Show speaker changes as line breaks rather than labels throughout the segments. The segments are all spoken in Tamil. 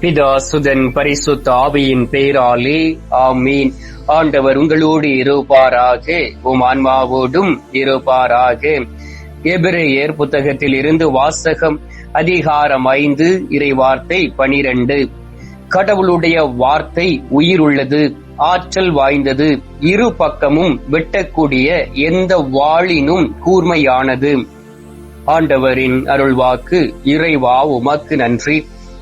பிதா சுதன் பரிசுத்த ஆவியின் பெயராலே ஆமீன். ஆண்டவர் உங்களோடு இருப்பாராக உம் ஆன்மாவோடும் இருப்பாராக. எபிரேயர் புத்தகத்தில் இருந்து வாசகம் அதிகாரம் ஐந்து இறைவார்த்தை பனிரெண்டு. கடவுளுடைய வார்த்தை உயிருள்ளது ஆற்றல் வாய்ந்தது இரு பக்கமும் வெட்டக்கூடிய எந்த வாளினும் கூர்மையானது. ஆண்டவரின் அருள்வாக்கு இறைவா உமக்கு நன்றி.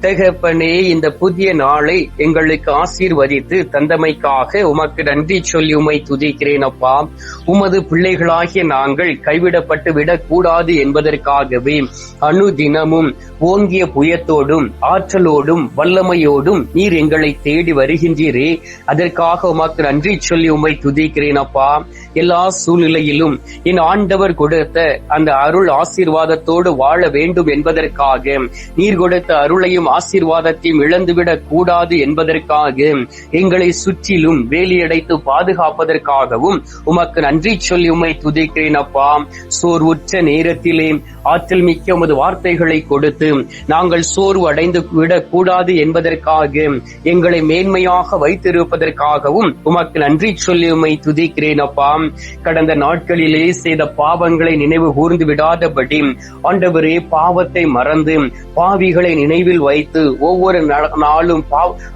தகப்பனே இந்த புதிய நாளை எங்களுக்கு ஆசீர்வதித்து தந்தமைக்காக உமக்கு நன்றி சொல்லி உமை துதிக்கிறேன் அப்பா. உமது பிள்ளைகளாகிய நாங்கள் கைவிடப்பட்டு விடக்கூடாது என்பதற்காகவே அனுதினமும் ஓங்கிய புயத்தோடும் ஆற்றலோடும் வல்லமையோடும் நீர் எங்களை தேடி வருகின்றீரே. அதற்காக உமக்கு நன்றி சொல்லி உமை துதிக்கிறேன் அப்பா. எல்லா சூழ்நிலையிலும் என் ஆண்டவர் கொடுத்த அந்த அருள் ஆசீர்வாதத்தோடு வாழ வேண்டும் என்பதற்காக நீர் கொடுத்த அருளையும் ஆசீர்வாதத்தையும் இழந்துவிடக் கூடாது என்பதற்காக எங்களை சுற்றிலும் வேலியடைத்து பாதுகாப்பதற்காகவும் உமக்கு நன்றி சொல்லி உமை துதிக்கிறேன் அப்பா. சோர்வுற்ற நேரத்திலே ஆற்றல் மிக்க உமது வார்த்தைகளை கொடுத்து நாங்கள் சோர்வு அடைந்து விடக் கூடாது என்பதற்காக எங்களை மேன்மையாக வைத்திருப்பதற்காகவும் உமக்கு நன்றி சொல்லி உமை துதிக்கிறேன் அப்பா. கடந்த நாட்களிலே செய்த பாவங்களை நினைவு கூர்ந்து விடாதபடி ஆண்டவரே பாவத்தை மறந்து பாவிகளை நினைவில் வைத்து ஒவ்வொரு நாளும்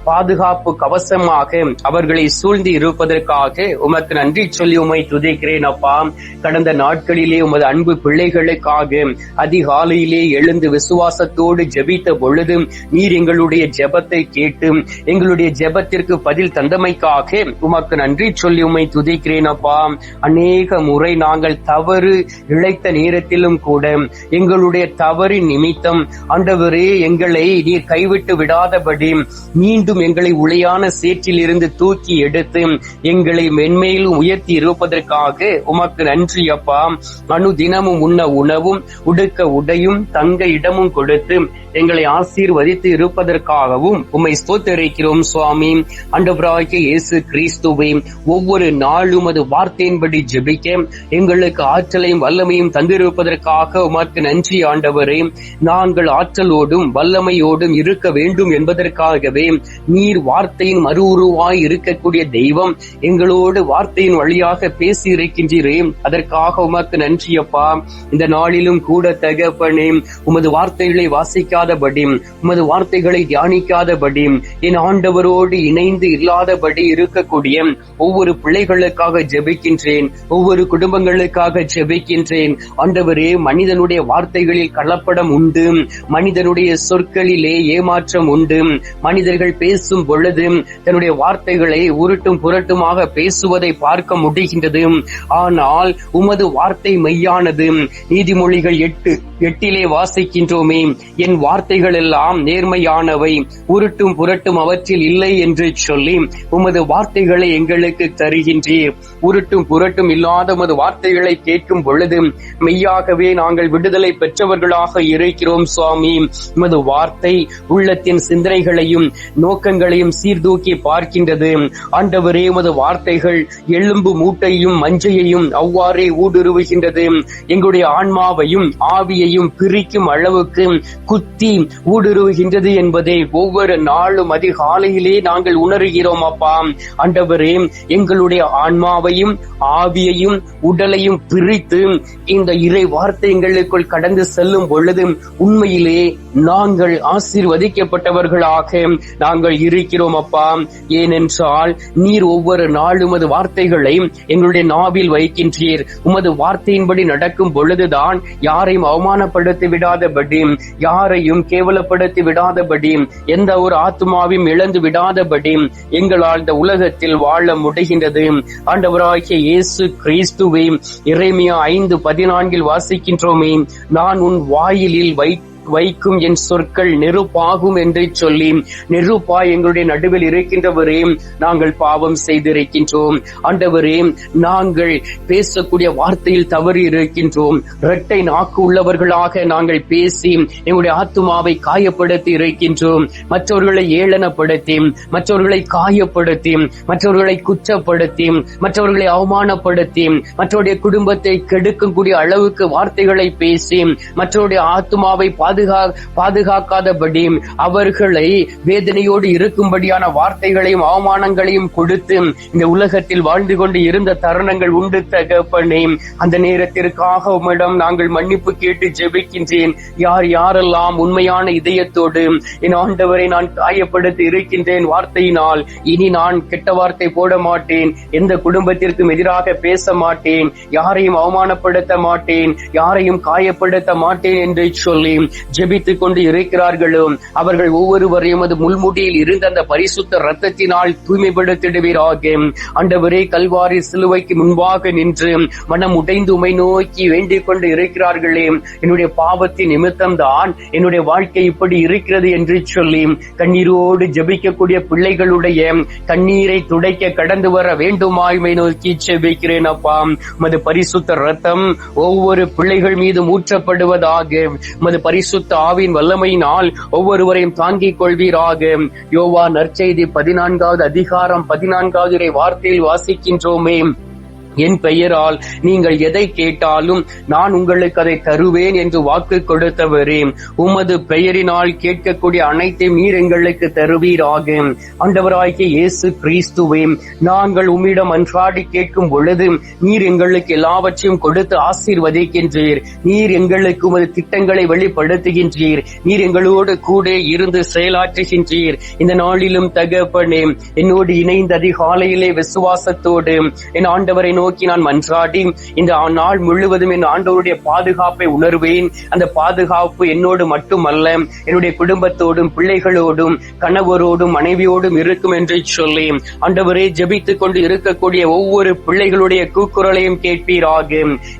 பாதுகாப்பு கவசமாக அவர்களை சூழ்ந்து இருப்பதற்காக உமக்கு நன்றி சொல்லி உமை துதிக்கிறேன் அப்பா. கடந்த நாட்களிலே உமது அன்பு பிள்ளைகளுக்காக அதிகாலையிலே எழுந்து விசுவாசத்தோடு ஜெபித்த பொழுது நீர் எங்களுடைய ஜெபத்தை கேட்டு எங்களுடைய ஜெபத்திற்கு பதில் தந்தமைக்காக உமக்கு நன்றி சொல்லி உமை துதிக்கிறேன் அப்பா. அநேக முறை நாங்கள் தவறு இழைத்த நேரத்திலும் கூட எங்களுடைய தவறின் நிமித்தம் ஆண்டவரே எங்களை நீர் கைவிட்டு விடாதபடி மீண்டும் எங்களை உளையான சேற்றிலிருந்து தூக்கி எடுத்து எங்களை மென்மேலும் உயர்த்தி இருப்பதற்காக உமக்கு நன்றி அப்பா. அனுதினமும் உண்ண உணவும் உடுக்க உடையும் தங்க இடமும் கொடுத்து எங்களை ஆசீர்வதித்து இருப்பதற்காகவும் உம்மை ஸ்தோத்தரிக்கிறோம் சுவாமி. அண்டவராகிய இயேசு கிறிஸ்துவை ஒவ்வொரு நாளும் அது வார்த்தையின்படி ஜெபிக்க எங்களுக்கு ஆற்றலையும் வல்லமையும் தந்திருப்பதற்காக உமக்கு நன்றி ஆண்டவரே. நாங்கள் ஆற்றலோடும் வல்லமையோடும் எப்போதும் இருக்க வேண்டும் என்பதற்காகவே நீர் வார்த்தையின் மறு உருவாய் இருக்கக்கூடிய தெய்வம் எங்களோடு வார்த்தையின் வழியாக பேசி இருக்கின்றீரே அதற்காக உமக்கு நன்றி அப்பா இந்த நாளிலும் கூட தகப்பனே உமது வார்த்தைகளை வாசிக்காதபடி உமது வார்த்தைகளை தியானிக்காதபடி என் ஆண்டவரோடு இணைந்து இல்லாதபடி இருக்கக்கூடிய ஒவ்வொரு பிள்ளைகளுக்காக ஜெபிக்கின்றேன் ஒவ்வொரு குடும்பங்களுக்காக ஜெபிக்கின்றேன். ஆண்டவரே மனிதனுடைய வார்த்தைகளில் கலப்படம் உண்டு. மனிதனுடைய சொற்களிலே ஏமாற்றம் உண்டு. மனிதர்கள் பேசும் பொழுது தன்னுடைய வார்த்தைகளை உருட்டும் புரட்டுமாக பேசுவதை பார்க்க முடிகின்றது. ஆனால் உமது வார்த்தை மெய்யானது. நீதிமொழிகள் எட்டு எட்டிலே வாசிக்கின்றோமே. என் வார்த்தைகள் எல்லாம் நேர்மையானவை. உருட்டும் புரட்டும் அவற்றில் இல்லை என்று சொல்லி உமது வார்த்தைகளை எங்களுக்கு தருகின்றீர் உருட்டும் புரட்டும் இல்லாத உமது வார்த்தைகளை கேட்கும் பொழுது மெய்யாகவே நாங்கள் விடுதலை பெற்றவர்களாக இருக்கிறோம் சுவாமி. உமது வார்த்தை உள்ளத்தின் சிந்தனைகளையும் நோக்கங்களையும் சீர்தூக்கி பார்க்கின்றது. ஆண்டவரே உமது வார்த்தைகள் எலும்பு மூட்டையும் மஞ்சையையும் அவ்வாறே ஊடுருவுகின்றது. எங்களுடைய ஆன்மாவையும் ஆவியையும் பிரிக்கும் அளவுக்கு குத்தி ஊடுருவுகின்றது என்பதை ஒவ்வொரு நாளும் அதிகாலையிலே நாங்கள் உணர்கிறோம் அப்பா. ஆண்டவரே எங்களுடைய ஆன்மாவையும் ஆவியையும் உடலையும் பிரித்து இந்த இறை வார்த்தை எங்களுக்குள் கடந்து செல்லும் பொழுது உண்மையிலே நாங்கள் ஆசை ஆசீர்வதிக்கப்பட்டவர்களாக நாங்கள் இருக்கிறோம் அப்பா. ஏனென்றால் நீர் ஒவ்வொரு நாளும் உமது வார்த்தைகளை எங்களுடைய நாவில் வைக்கின்றீர். உமது வார்த்தையின்படி நடக்கும் பொழுதுதான் யாரையும் அவமானப்படுத்தி விடாதபடி யாரையும் கேவலப்படுத்தி விடாதபடி எந்த ஒரு ஆத்மாவையும் இழந்து விடாதபடி எங்களால் இந்த உலகத்தில் வாழ முடிகின்றது. ஆண்டவராகிய இயேசு கிறிஸ்துவை இறைமையா ஐந்து பதினான்கில் வாசிக்கின்றோமே நான் உன் வாயிலில் வை வைக்கும் என் சொற்கள் நெருப்பாகும் என்று சொல்லி நெருப்பா எங்களுடைய நடுவில் இருக்கின்றவரே நாங்கள் பாவம் செய்திருக்கின்றோம். ஆண்டவரே நாங்கள் பேசக்கூடிய வார்த்தையில் தவறி இருக்கின்றோம். இரட்டை நாக்கு உள்ளவர்களாக நாங்கள் பேசி எங்களுடைய ஆத்துமாவை காயப்படுத்தி இருக்கின்றோம். மற்றவர்களை ஏளனப்படுத்தி மற்றவர்களை காயப்படுத்தி மற்றவர்களை குற்றப்படுத்தி மற்றவர்களை அவமானப்படுத்தி மற்றவருடைய குடும்பத்தை கெடுக்கக்கூடிய அளவுக்கு வார்த்தைகளை பேசி மற்றவருடைய ஆத்துமாவை பாதுகா பாதுகாக்காதபடி அவர்களை வேதனையோடு இருக்கும்படியான வார்த்தைகளையும் அவமானங்களையும் கொடுத்து இந்த உலகத்தில் வாழ்ந்து கொண்டு இருந்த தருணங்கள் உண்டு தகப்பனே. அந்த நேரத்திற்காக உம்மிடம் நாங்கள் மன்னிப்பு கேட்டு ஜெபிக்கின்றேன். யார் யாரெல்லாம் உண்மையான இதயத்தோடு என் ஆண்டவரை நான் காயப்படுத்தி இருக்கின்றேன் வார்த்தையினால் இனி நான் கெட்ட வார்த்தை போட மாட்டேன். எந்த குடும்பத்திற்கும் எதிராக பேச மாட்டேன். யாரையும் அவமானப்படுத்த மாட்டேன். யாரையும் காயப்படுத்த மாட்டேன் என்று சொல்லி ஜெபித்துக் கொண்டு இருக்கிறார்களோ? அவர்கள் ஒவ்வொருவரையும் அது முள்முடியில் இருந்த அந்த பரிசுத்த ரத்தத்தினால் தூய்மைப்படுத்திடுவீராக. அண்டவரே கல்வாரி சிலுவைக்கு முன்பாக நின்று மனம் உடைந்து உமை நோக்கி வேண்டிக் கொண்டு இருக்கிறார்களே. என்னுடைய பாவத்தின் நிமித்தம் தான் என்னுடைய வாழ்க்கை இப்படி இருக்கிறது என்று சொல்லி கண்ணீரோடு ஜெபிக்கக்கூடிய பிள்ளைகளுடைய கண்ணீரை துடைக்க கடந்து வர வேண்டுமாய்மை நோக்கி ஜெபிக்கிறேன் அப்பா. மது பரிசுத்த ரத்தம் ஒவ்வொரு பிள்ளைகள் மீது ஊற்றப்படுவதாக உமது பரிசுத்த ஆவின் வல்லமையினால் ஒவ்வொருவரையும் தாங்கிக் கொள்வீராக. யோவா நற்செய்தி பதினான்காவது அதிகாரம் பதினான்காவது வார்த்தையில் வாசிக்கின்றோமே. என் பெயரால் நீங்கள் எதை கேட்டாலும் நான் உங்களுக்கு அதை தருவேன் என்று வாக்கு கொடுத்தவரே உமது பெயரினால் கேட்கக்கூடிய அனைத்தையும் நீர் எங்களுக்கு தருவீராக. ஆண்டவராகிய இயேசு கிறிஸ்துவே நாங்கள் உம்மிடம் அன்றாடி கேட்கும் பொழுது நீர் எங்களுக்கு எல்லாவற்றையும் கொடுத்து ஆசீர்வதிக்கின்றீர். நீர் எங்களுக்கு உமது திட்டங்களை வெளிப்படுத்துகின்றீர். நீர் எங்களோடு கூட இருந்து செயலாற்றுகின்றீர். இந்த நாளிலும் தகப்பனே என்னோடு இணைந்த அதிகாலையிலே விசுவாசத்தோடு என் ஆண்டவரை நோக்கி நான் மன்றாடி இந்த நாள் முழுவதும் என் ஆண்டவருடைய பாதுகாப்பை உணர்வேன். அந்த பாதுகாப்பு என்னோடு மட்டுமல்ல என்னுடைய குடும்பத்தோடும் பிள்ளைகளோடும் கணவரோடும் மனைவியோடும் இருக்கும் என்று சொல்லி ஆண்டவரே ஜபித்துக் கொண்டு இருக்கக்கூடிய ஒவ்வொரு பிள்ளைகளுடைய கூக்குரலையும் கேட்பீராக.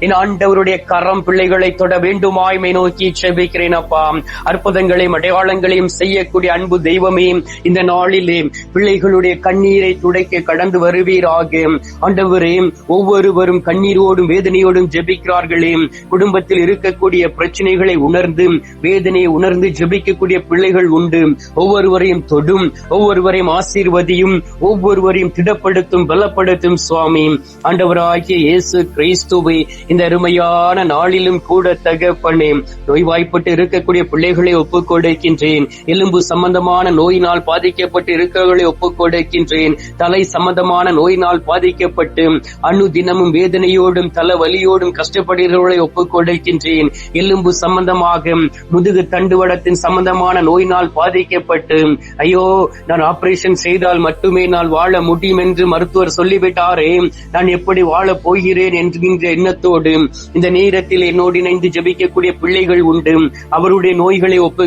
என் ஆண்டவருடைய கரம் பிள்ளைகளை தொட வேண்டுமாய்மை நோக்கி செபிக்கிறேன் அப்பா. அற்புதங்களையும் அடையாளங்களையும் செய்யக்கூடிய அன்பு தெய்வமே இந்த நாளிலே பிள்ளைகளுடைய கண்ணீரை துடைக்க கடந்து வருவீராக. ஆண்டவரே ஒவ்வொருவரும் கண்ணீரோடும் வேதனையோடும் ஜெபிக்கிறார்களே. குடும்பத்தில் இருக்கக்கூடிய பிரச்சனைகளை உணர்ந்து வேதனையை உணர்ந்து ஜெபிக்கக்கூடிய பிள்ளைகள் உண்டு. ஒவ்வொருவரையும் தொடும் ஒவ்வொருவரையும் ஆசீர்வதியும் ஒவ்வொருவரையும் திடப்படுத்தும் பலப்படுத்தும் சுவாமி. ஆண்டவராகிய இயேசு கிறிஸ்துவை இந்த அருமையான நாளிலும் கூட தகப்பனே நோய்வாய்ப்பட்டு இருக்கக்கூடிய பிள்ளைகளை ஒப்புக் கொடுக்கின்றேன் எலும்பு சம்பந்தமான நோயினால் பாதிக்கப்பட்டு இருக்கிறவர்களை ஒப்புக் கொடுக்கின்றேன் தலை சம்பந்தமான நோயினால் பாதிக்கப்பட்டு அணு தினமும் வேதனையோடும் தல வலியோடும் கஷ்டப்படுகிறவர்களை ஒப்புக்கொடுக்கின்றேன். எலும்பு சம்பந்தமாக முதுகு தண்டுவடத்தின் சம்பந்தமான நோயினால் பாதிக்கப்பட்டு ஐயோ நான் ஆபரேஷன் செய்தால் மட்டுமே நான் வாழ முடியும் என்று மருத்துவர் சொல்லிவிட்டாரே. நான் எப்படி வாழப் போகிறேன் என்கின்ற எண்ணத்தோடு இந்த நேரத்தில் என்னோடு இணைந்து ஜபிக்கக்கூடிய பிள்ளைகள் உண்டு. அவருடைய நோய்களை ஒப்புக்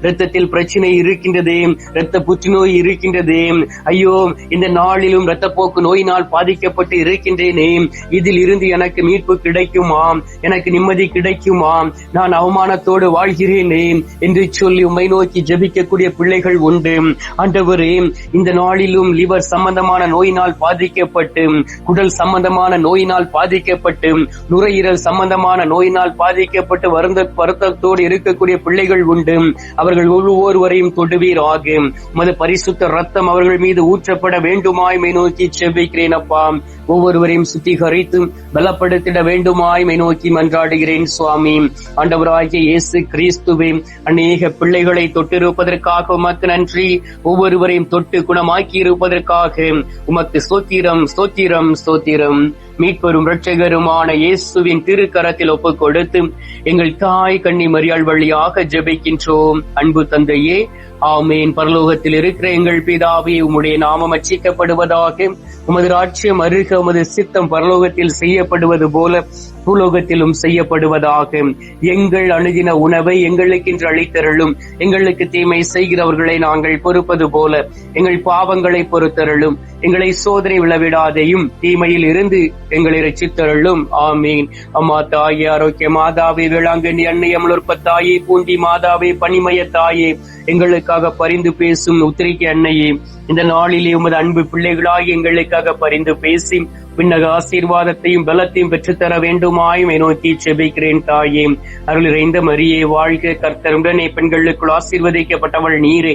ரத்தத்தில் பிரச்சனை இருக்கின்றதே ரத்த புற்றுநோய் இருக்கின்றதே. ஐயோ இந்த நாளிலும் ரத்தப்போக்கு நோயினால் பாதிக்கப்பட்டு இருக்கின்றேனே இதில் இருந்து எனக்கு மீட்பு கிடைக்குமா எனக்கு நிம்மதி கிடைக்குமா நான் அவமானத்தோடு வாழ்கிறேனே என்று சொல்லி உம்மை நோக்கி ஜபிக்கக்கூடிய பிள்ளைகள் உண்டு. ஆண்டவரே இந்த நாளிலும் லிவர் சம்பந்தமான நோயினால் பாதிக்கப்பட்டு குடல் சம்பந்தமான நோயினால் பாதிக்கப்பட்டு நுரையீரல் சம்பந்தமான நோயினால் பாதிக்கப்பட்டு வருந்த வருத்தத்தோடு இருக்கக்கூடிய பிள்ளைகள் உண்டு. அவர்கள் ஒவ்வொருவரையும் தொடுவீராக. உமது பரிசுத்த ரத்தம் அவர்கள் மீது ஊற்றப்பட வேண்டுமாய் நோக்கி செபிக்கிறேன் அப்பா. ஒவ்வொருவரையும் சுத்திகரித்து பலப்படுத்திட வேண்டுமாய் நோக்கி மன்றாடுகிறேன் சுவாமி. ஆண்டவராகிய இயேசு கிறிஸ்துவே அநேக பிள்ளைகளை தொட்டிருப்பதற்காக உமக்கு நன்றி. ஒவ்வொருவரையும் தொட்டு குணமாக்கி இருப்பதற்காக உமக்கு சோத்திரம் சோத்திரம் ஸ்தோத்திரம். மீட்பரும் இரட்சகருமான இயேசுவின் திருக்கரத்தில் ஒப்புக் கொடுத்து எங்கள் தாய் கண்ணி மரியாள் வழியாக ஜெபிக்கின்றோம். அன்பு தந்தையே ஆமேன். பரலோகத்தில் இருக்கிற எங்கள் பிதாவே உம்முடைய நாமம் அச்சிக்கப்படுவதாக உமது ராட்சியம் அருக உமது சித்தம் பரலோகத்தில் செய்யப்படுவது போல பூலோகத்திலும் செய்யப்படுவதாக. எங்கள் அணுகின உணவை எங்களுக்கென்று அளித்தருளும். எங்களுக்கு தீமை செய்கிறவர்களை நாங்கள் பொறுப்பது போல எங்கள் பாவங்களை பொறுத்தருளும். எங்களை சோதனை விழவிடாதையும் தீமையில் இருந்து எங்களை ரசித்தருளும் ஆமீன். அம்மா தாயே ஆரோக்கிய மாதாவே வேளாங்கண்ணி அன்னை அமலோற்ப தாயே பூண்டி மாதாவே பனிமய தாயே எங்களுக்காக பரிந்து பேசும் உத்திரிக்கை அன்னையே இந்த நாளிலே உமது அன்பு பிள்ளைகளாகி எங்களுக்காக பரிந்து பேசி விண்ணக ஆசீர்வாதத்தையும் பலத்தையும் பெற்றுத்தர வேண்டுமாயும் நோக்கி செபிக்கிறேன் தாயே. அருள் இறைந்த மரியே வாழ்க கர்த்தருடனே பெண்களுக்குள் ஆசீர்வதிக்கப்பட்டவள் நீரே.